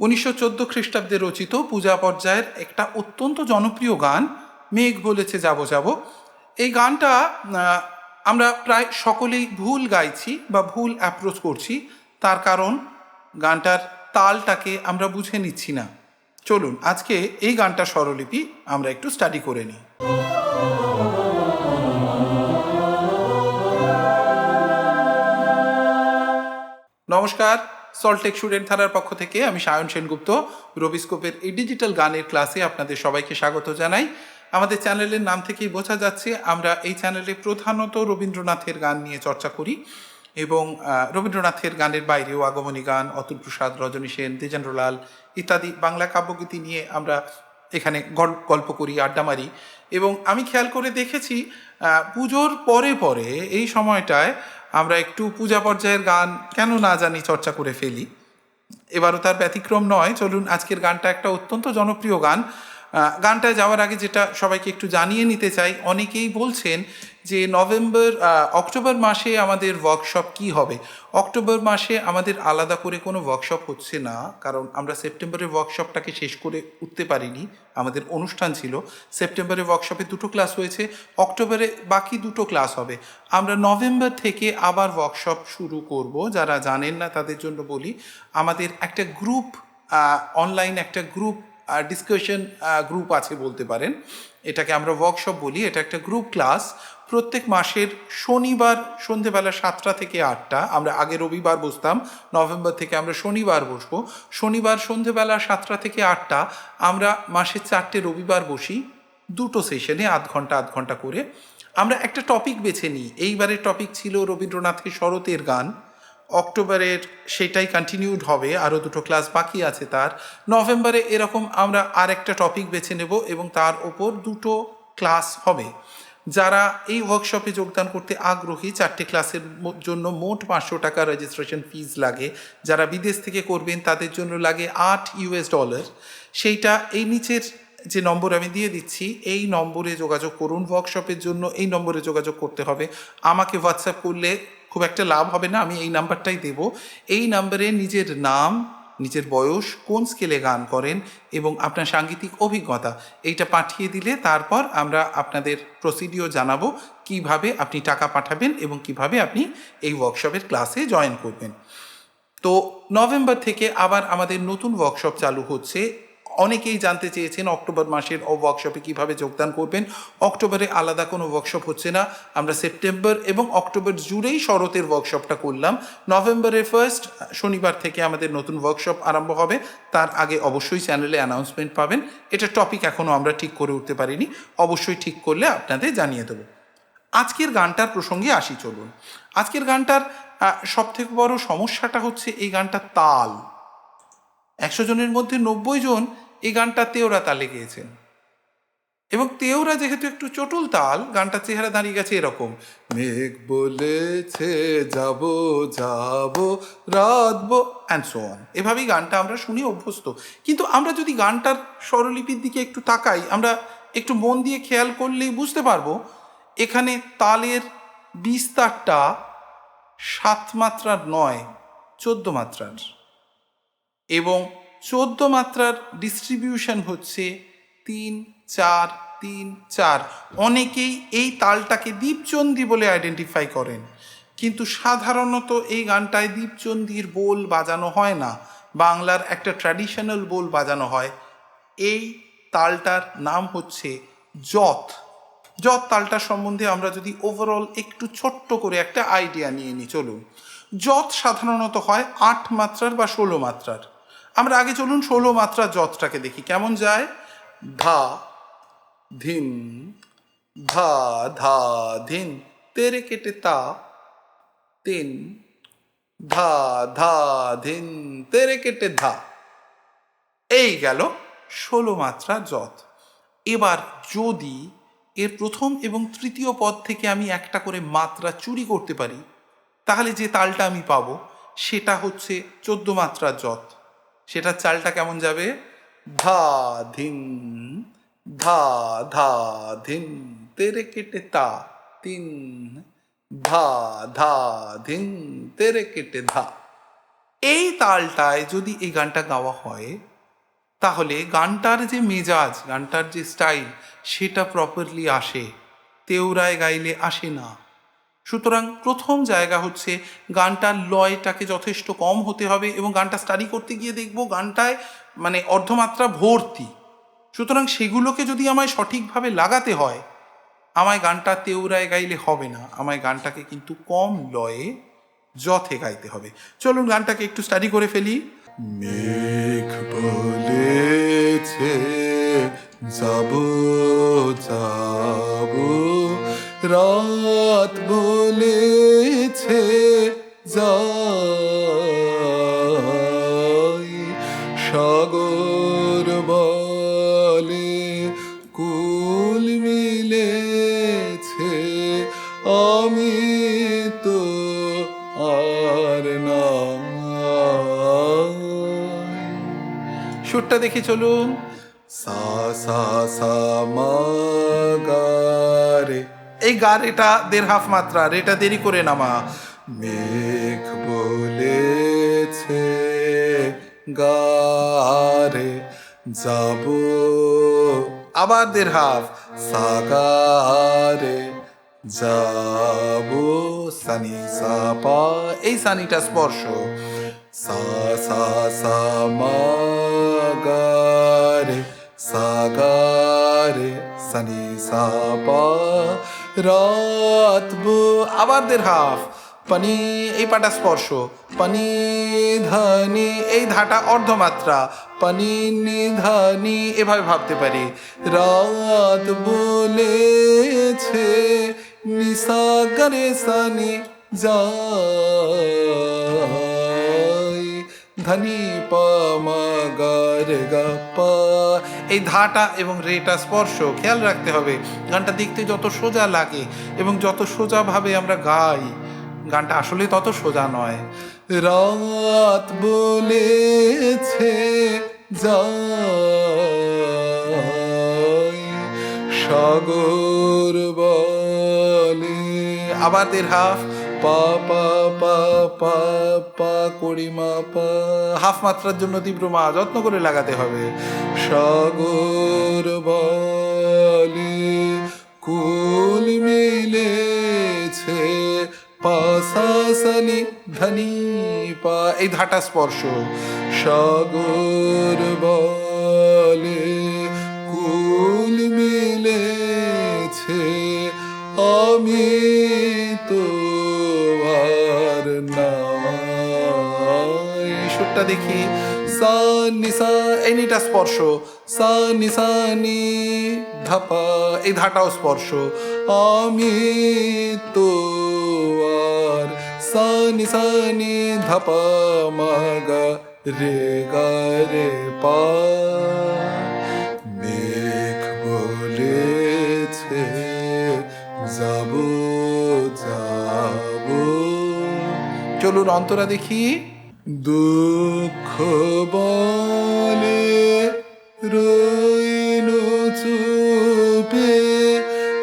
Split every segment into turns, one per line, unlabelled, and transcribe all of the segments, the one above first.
উনিশশো চোদ্দ খ্রিস্টাব্দে রচিত পূজা পর্যায়ের একটা অত্যন্ত জনপ্রিয় গান, মেঘ বলেছে যাব যাব। এই গানটা আমরা প্রায় সকলেই ভুল গাইছি বা ভুল অ্যাপ্রোচ করছি, তার কারণ গানটার তালটাকে আমরা বুঝে নিচ্ছি না। চলুন, আজকে এই গানটা স্বরলিপি আমরা একটু স্টাডি করে নিই। নমস্কার সল্টেক স্টুডেন্ট ধারার পক্ষ থেকে আমি সায়ন সেনগুপ্ত রবিস্কোপের এই ডিজিটাল গানের ক্লাসে আপনাদের সবাইকে স্বাগত জানাই। আমাদের চ্যানেলের নাম থেকেই বোঝা যাচ্ছে, আমরা এই চ্যানেলে প্রধানত রবীন্দ্রনাথের গান নিয়ে চর্চা করি এবং রবীন্দ্রনাথের গানের বাইরেও আগমনী গান, অতুল প্রসাদ, রজনী সেন দ্বিজেন্দ্রলাল ইত্যাদি বাংলা কাব্যগীতি নিয়ে আমরা এখানে গল- গল্প করি, আড্ডা মারি এবং আমি খেয়াল করে দেখেছি পুজোর পরে পরে এই সময়টায় আমরা একটু পূজা পর্যায়ের গান কেন না জানি চর্চা করে ফেলি। এবারও তার ব্যতিক্রম নয়। চলুন আজকের গানটা একটা অত্যন্ত জনপ্রিয় গান। গানটায় যাওয়ার আগে যেটা সবাইকে একটু জানিয়ে নিতে চাই, অনেকেই বলছেন যে নভেম্বর অক্টোবর মাসে আমাদের ওয়ার্কশপ কি হবে? অক্টোবর মাসে আমাদের আলাদা করে কোনো ওয়ার্কশপ হচ্ছে না, কারণ আমরা সেপ্টেম্বরের ওয়ার্কশপটাকে শেষ করে উঠতে পারিনি, আমাদের অনুষ্ঠান ছিল। সেপ্টেম্বরে ওয়ার্কশপে দুটো ক্লাস হয়েছে, অক্টোবরে বাকি দুটো ক্লাস হবে। আমরা নভেম্বর থেকে আবার ওয়ার্কশপ শুরু করব, যারা জানেন না তাদের জন্য বলি, আমাদের একটা গ্রুপ অনলাইন একটা গ্রুপ ডিসকাশন গ্রুপ আছে বলতে পারেন। এটাকে আমরা ওয়ার্কশপ বলি। এটা একটা গ্রুপ ক্লাস প্রত্যেক মাসের শনিবার সন্ধেবেলা সাতটা থেকে আটটা। আমরা আগে রবিবার বসতাম, নভেম্বর থেকে আমরা শনিবার বসবো। শনিবার সন্ধেবেলা সাতটা থেকে আটটা। আমরা মাসের চারটে রবিবার বসি। দুটো সেশনে আধ ঘণ্টা আধ ঘণ্টা করে। আমরা একটা টপিক বেছে নিই। এইবারের টপিক ছিল রবীন্দ্রনাথের শরতের গান। অক্টোবরের সেটাই কন্টিনিউড হবে, আরও দুটো ক্লাস বাকি আছে তার। নভেম্বরে এরকম আমরা আর একটা টপিক বেছে নেব এবং তার ওপর দুটো ক্লাস হবে। যারা এই ওয়ার্কশপে যোগদান করতে আগ্রহী, চারটে ক্লাসের জন্য মোট পাঁচশো টাকা রেজিস্ট্রেশন ফিজ লাগে। যারা বিদেশ থেকে করবেন, তাদের জন্য লাগে আট ইউএস ডলার সেইটা এই নিচের যে নম্বর আমি দিয়ে দিচ্ছি, এই নম্বরে যোগাযোগ করুন। ওয়ার্কশপের জন্য এই নম্বরে যোগাযোগ করতে হবে। আমাকে হোয়াটসঅ্যাপ করলে খুব একটা লাভ হবে না, আমি এই নাম্বারটাই দেব। এই নাম্বারে নিজের নাম, নিজের বয়স, কোন স্কেলে গান করেন এবং আপনার সাংগীতিক অভিজ্ঞতা, এইটা পাঠিয়ে দিলে তারপর আমরা আপনাদের প্রসিডিও জানাব কীভাবে আপনি টাকা পাঠাবেন এবং কীভাবে আপনি এই ওয়ার্কশপের ক্লাসে জয়েন করবেন। তো নভেম্বর থেকে আবার আমাদের নতুন ওয়ার্কশপ চালু হচ্ছে অনেকেই জানতে চেয়েছেন অক্টোবর মাসের ওয়ার্কশপে কীভাবে যোগদান করবেন। অক্টোবরে আলাদা কোনো ওয়ার্কশপ হচ্ছে না। আমরা সেপ্টেম্বর এবং অক্টোবর জুড়েই শরতের ওয়ার্কশপটা করলাম। নভেম্বরের ফার্স্ট শনিবার থেকে আমাদের নতুন ওয়ার্কশপ আরম্ভ হবে। তার আগে অবশ্যই চ্যানেলে অ্যানাউন্সমেন্ট পাবেন। এটা টপিক এখনও আমরা ঠিক করে উঠতে পারিনি। অবশ্যই ঠিক করলে আপনাদের জানিয়ে দেবো। আজকের গানটার প্রসঙ্গে আসি, চলুন। আজকের গানটার সব থেকে বড় সমস্যাটা হচ্ছে এই গানটার তাল। একশো জনের মধ্যে নব্বই জন এই গানটা তেওরা তালে গেয়েছেন এবং তেওরা যেহেতু একটু চটুল তাল, গানটার চেহারা দাঁড়িয়ে গেছে এরকম। মেঘ বলেছে, যাব যাব, রাতব অ্যান্ড সো অন এভাবেই গানটা আমরা শুনি অভ্যস্ত। কিন্তু আমরা যদি গানটার স্বরলিপির দিকে একটু তাকাই, আমরা একটু মন দিয়ে খেয়াল করলেই বুঝতে পারব, এখানে তালের বিস্তারটা সাত মাত্রার নয়, চোদ্দ মাত্রার। এবং চোদ্দ মাত্রার ডিস্ট্রিবিউশন হচ্ছে তিন, চার তিন, চার। অনেকেই এই তালটাকে দীপচন্দি বলে আইডেন্টিফাই করেন। কিন্তু সাধারণত এই গানটায় দীপচন্দির বোল বাজানো হয় না। বাংলার একটা ট্র্যাডিশনাল বোল বাজানো হয়। এই তালটার নাম হচ্ছে যত। যত তালটার সম্বন্ধে আমরা যদি ওভারঅল একটু ছোট্ট করে একটা আইডিয়া নিয়ে নিই, চলুন। যত সাধারণত হয় আট মাত্রার বা ষোলো মাত্রার। আমরা আগে চলুন ষোলো মাত্রার যতটাকে দেখি। কেমন যায়? ধা, ধিন, ধা ধা, ধিন। তেরে কেটে তা, তিন। ধা ধা, ধিন। তেরে কেটে ধা। এই গেল ষোলো মাত্রা যত এবার যদি এর প্রথম এবং তৃতীয় পদ থেকে আমি একটা করে মাত্রা চুরি করতে পারি, তাহলে যে তালটা আমি পাবো, সেটা হচ্ছে চোদ্দ মাত্রার যত সেটার চালটা কেমন যাবে? ধা ধিং, ধা ধা ধিং, তেরে কেটে তা তিন, ধা ধা ধিং, তেরে কেটে ধা। এই তালটায় যদি এই গানটা গাওয়া হয়, তাহলে গানটার যে মেজাজ, গানটার যে স্টাইল, সেটা প্রপারলি আসে। তেওরায় গাইলে আসে না। সুতরাং প্রথম জায়গা হচ্ছে গানটার লয়টাকে যথেষ্ট কম হতে হবে এবং গানটা স্টাডি করতে গিয়ে দেখব গানটায় মানে অর্ধমাত্রা ভর্তি। সুতরাং সেগুলোকে যদি আমায় সঠিকভাবে লাগাতে হয়, আমায় গানটা তেওরায় গাইলে হবে না। আমায় গানটাকে কিন্তু কম লয়ে যথে গাইতে হবে। চলুন গানটাকে একটু স্টাডি করে ফেলি।
মেঘ বলেছে, যাব যাব। রাত বলেছে যাই সাগর বলে কুল মিলেছে আমি তো আর না
সুরটা দেখে চলুন।
সা সা সা মা
এই গা রেটা দেড় হাফ মাত্রা রেটা দেরি করে নামা।
মেঘ বলেছে, গারে যাব।
আবার দেড় হাফ,
সাগারে যাব। সানি সা পা
এই সানিটা স্পর্শ।
সা সা সা, মা গা রে সা গা সানি সা পা রাত বো
আবার দেড় হাফ। পানি, এই পাটা স্পর্শ। পানি, ধানি, এই ধাটা অর্ধমাত্রা। পানি নিধানি এভাবে ভাবতে পারি।
রাত বলেছে নিসাগরে সানি যাই ধনি পামা গারে গা পা।
এই ধাটা এবং রেটা স্পর্শ, খেয়াল রাখতে হবে। গানটা দেখতে যত সোজা লাগে এবং যত সোজাভাবে আমরা গাই, গানটা আসলে তত সোজা নয়।
রাত বলেছে সাগর বলে।
আবার দেড় হাফ।
পা পা পা পা পা করিমা পা।
হাফ মাত্রার জন্য তীব্র মা, যত্ন করে লাগাতে হবে।
সাগর বলে কুল মিলেছে পাশাসনি ধনি পা।
এই ধাটা স্পর্শ।
সাগর বলে কুল মিলেছে আমি তো
সুরটা দেখি। সা নিসা এই স্পর্শ। সা নিসা নি ধাপা, এই ধাটাও স্পর্শ।
আমি তো আর সা নি সা নি ধাপা, মাগা, রে, গা, রে, পা। মেঘ বলেছে, যাব যাব।
চলুন অন্তরা দেখি।
দুঃখ বলে রইল চুপে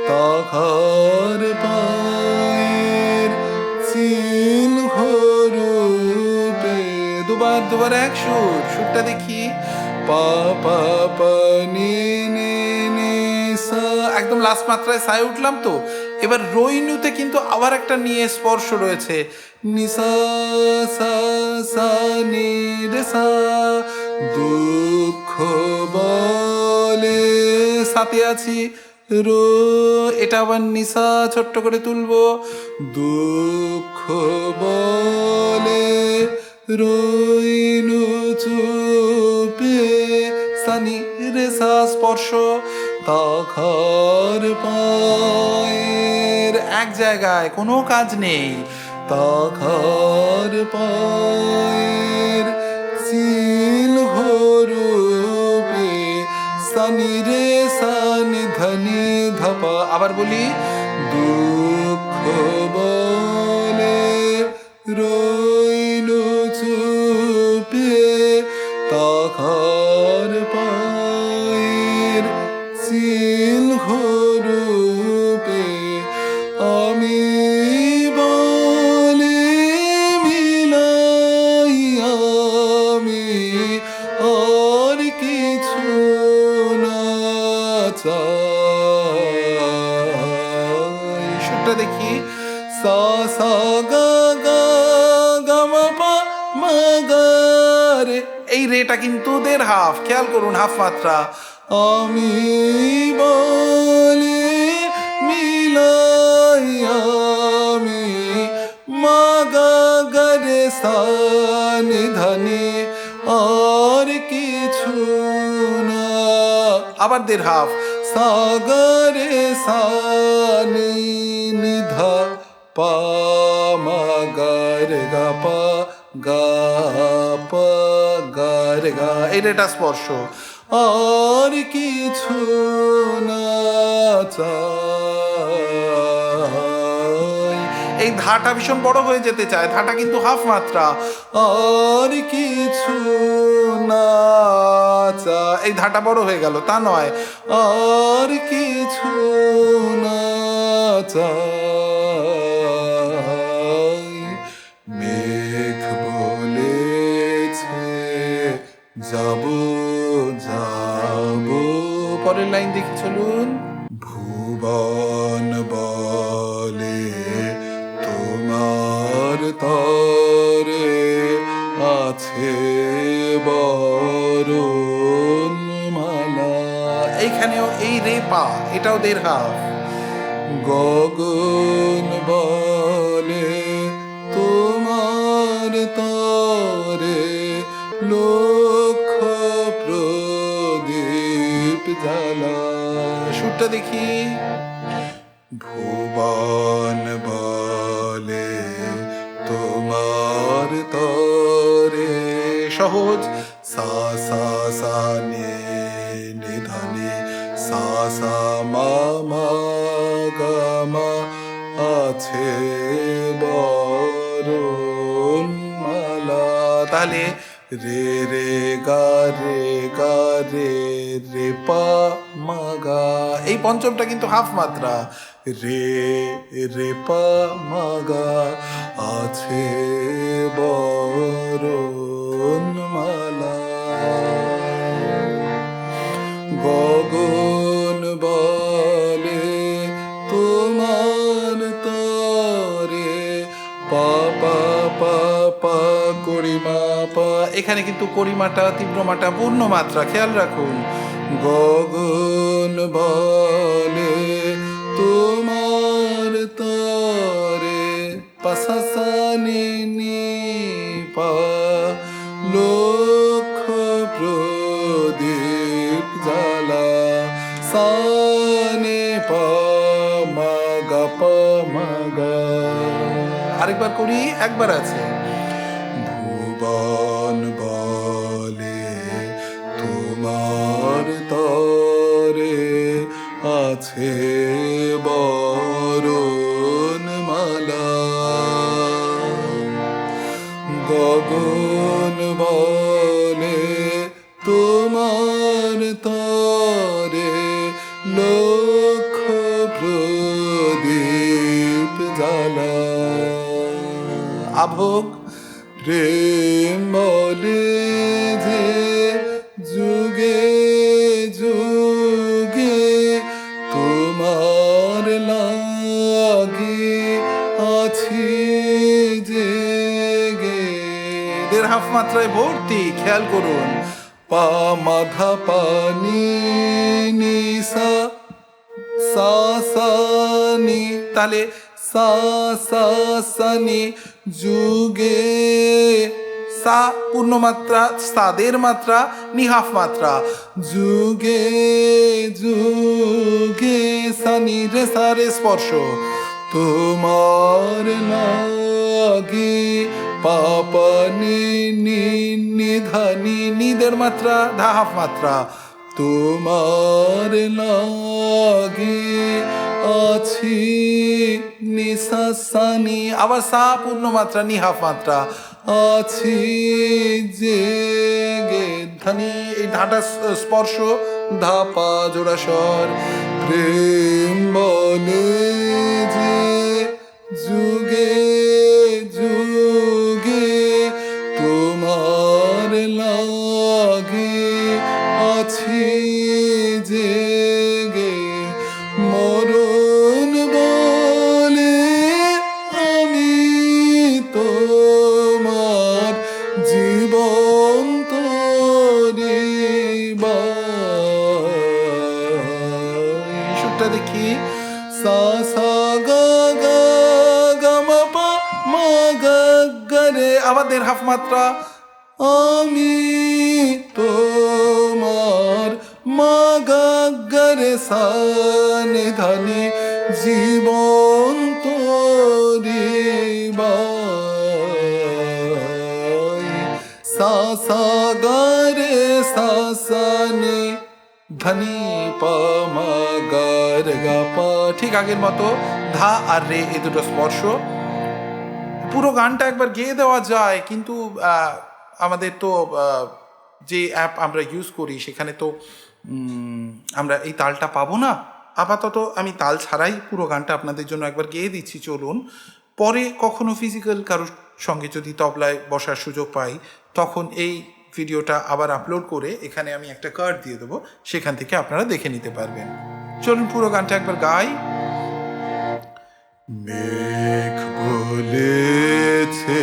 তাহার পায়ের চিহ্ন রূপে
দুবার দুবার এক সুর, সুরটা দেখি।
পা পা পা, নি
একদম লাস্ট মাত্রায় সায় উঠলাম তো। এবার রইনুতে কিন্তু আবার একটা নিয়ে স্পর্শ রয়েছে।
সা সা দুঃখ বলে
সাথে আছি। রো, এটা আবার নিশা ছোট্ট করে তুলবো।
দুঃখ বলে রইনু চুপে
স্পর্শ,
তখর পায়ের।
এক জায়গায় কোনো কাজ নেই,
তখর পায়ের। চিল ঘরূপে সানি রে সানি ধনি ধপ।
আবার বলি এই রেটা কিন্তু দেড় হাফ। খেয়াল করুন হাফ মাত্রা।
আমি বলে, মিলাই আমি মাগা গরে সানি ধনে, আর কিছু না।
আবার দেড় হাফ।
সাগরে সানি নিধা পা, মাগার গা পা গা, পা গার গা।
এই রেটা স্পর্শ।
আর কিছু না
এই ধাটা ভীষণ বড় হয়ে যেতে চায়। ধাটা কিন্তু হাফ মাত্রা।
আর কিছু না
এই ধাটা বড় হয়ে গেল, তা নয়।
আর কিছু না চাই
পরের লাইন দেখি চলুন।
ভুবন বলে তোমার তরে আছে বরণ মালা।
এইখানেও এই রে পা এটাও দেড় হাফ।
গগন জ্বালা
সুরটা দেখি।
ভুবন বলে তোমার তরে
সহজ,
সা সা সা, নে নে, ধা সা সা, মা মা, গা আছে বরণ মালা।
তাহলে
রে রে গা রে গা রে রে পা মা গা।
এই পঞ্চমটা কিন্তু হাফ মাত্রা।
রে রে পা মা গা। আছে বরণ মালা গগন বলে তোমার তরে। পা পা পা পা করিমা।
এখানে কিন্তু করিমাটা তীব্রমাটা পূর্ণ মাত্রা, খেয়াল রাখুন।
গগন বলে তোমার তরে পাশাসানি পা প্রদীপ জ্বালা, সানে পা, মাগা পা, মাগা।
আরেকবার করি, একবার আছে। আভোগ।
প্রেম বলে যে যুগে যুগে তোমার লাগে আছি জেগে।
দেড় হাফ মাত্রায় ভর্তি, খেয়াল করুন।
পা মাধা পানি নিসা সা সা নি।
তাহলে
সা সা সা, নি যুগে
সা, পূর্ণ মাত্রা, সাদের মাত্রা, নিহাফ মাত্রা।
যুগে যুগে সানি রে সারে
স্পর্শ।
তোমার লাগি পাপানি নিধানি
নিদের মাত্রা ধা হাফ মাত্রা।
তোমার লাগি আছি। নিশাসানি
আবার সা পূর্ণ মাত্রা নি হাফ মাত্রা।
আছি জেগে
ধানি এই ধাটা স্পর্শ, ধাপা জোড়া স্বর।
প্রেম বলে যে যুগে গা রে সা নি ধা নি জীবন তোরি বাই। সা সা গা রে সা সা নি ধনি পা মা গা পা।
ঠিক আগের মতো ধা আর রে এ দুটো স্পর্শ। পুরো গানটা একবার গেয়ে দেওয়া যায়, কিন্তু আমাদের তো যে অ্যাপ আমরা ইউজ করি, সেখানে তো আমরা এই তালটা পাবো না। আপাতত আমি তাল ছাড়াই পুরো গানটা আপনাদের জন্য একবার গেয়ে দিচ্ছি, চলুন। পরে কখনো ফিজিক্যাল কারোর সঙ্গে যদি তবলায় বসার সুযোগ পাই, তখন এই ভিডিওটা আবার আপলোড করে এখানে আমি একটা কার্ড দিয়ে দেবো, সেখান থেকে আপনারা দেখে নিতে পারবেন। চলুন পুরো গানটা একবার গাই।
মেঘ বলেছে,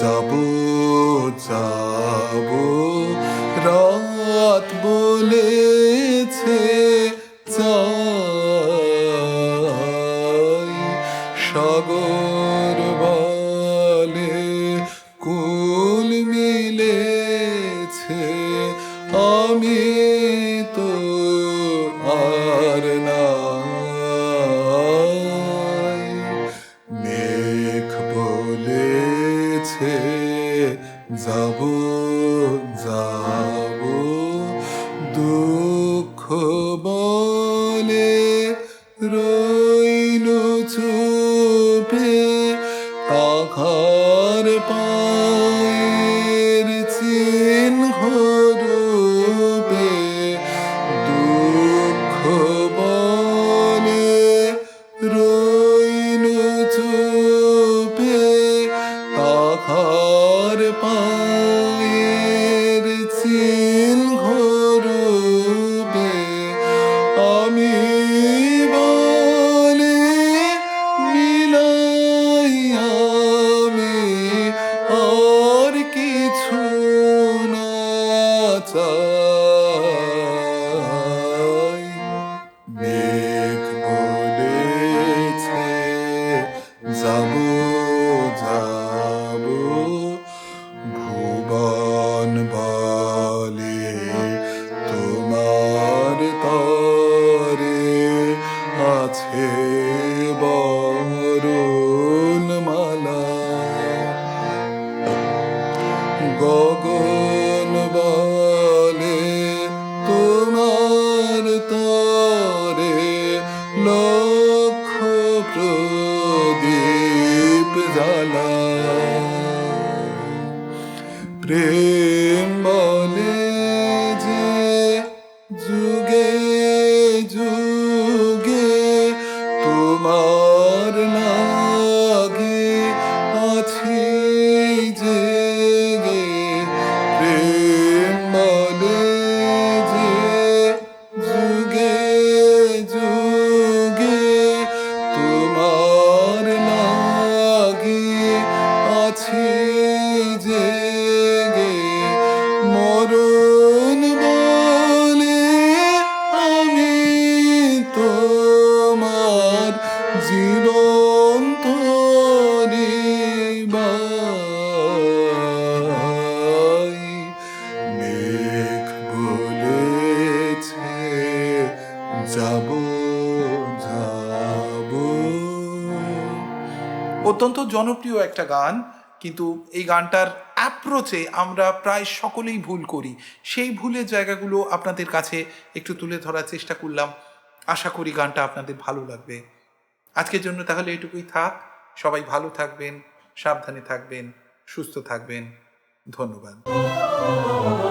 যাব আমি তো আর নাই রইল চুপে তাহার তোমার লাগে
জনপ্রিয় একটা গান, কিন্তু এই গানটার অ্যাপ্রোচে আমরা প্রায় সকলেই ভুল করি। সেই ভুলের জায়গাগুলো আপনাদের কাছে একটু তুলে ধরার চেষ্টা করলাম। আশা করি গানটা আপনাদের ভালো লাগবে। আজকের জন্য তাহলে এটুকুই থাক। সবাই ভালো থাকবেন, সাবধানে থাকবেন, সুস্থ থাকবেন। ধন্যবাদ।